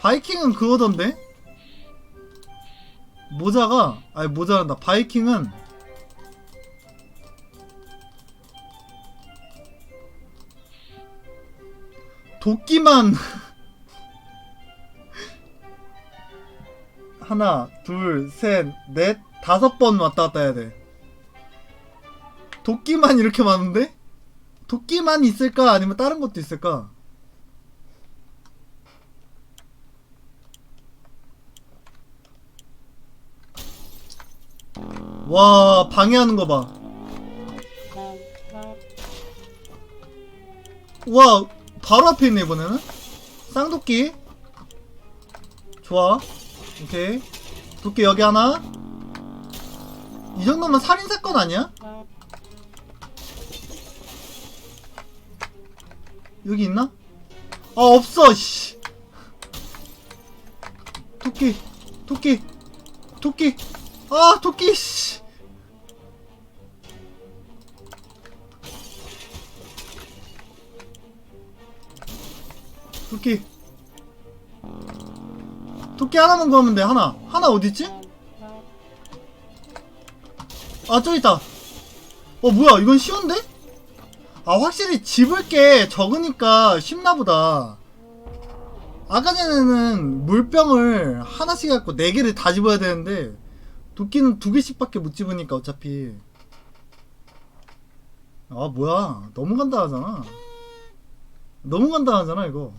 바이킹은 그거던데? 모자가 아니 모자란다 바이킹은 도끼만 하나 둘셋넷 다섯 번 왔다 갔다 해야 돼 도끼만 이렇게 많은데? 도끼만 있을까 아니면 다른 것도 있을까? 와 방해하는 거 봐. 와 바로 앞에 있네 이번에는. 쌍도끼. 좋아. 오케이. 도끼 여기 하나. 이 정도면 살인 사건 아니야? 여기 있나? 아 없어 씨. 토끼 토끼 토끼 아 토끼 씨. 토끼 토끼 하나만 구하면 돼 하나 하나 어디있지? 아 저기 있다 어 뭐야 이건 쉬운데? 아 확실히 집을 게 적으니까 쉽나보다 아까 전에는 물병을 하나씩 갖고 네 개를 다 집어야 되는데 도끼는 두 개씩밖에 못 집으니까 어차피. 아 뭐야. 너무 간단하잖아. 너무 간단하잖아 이거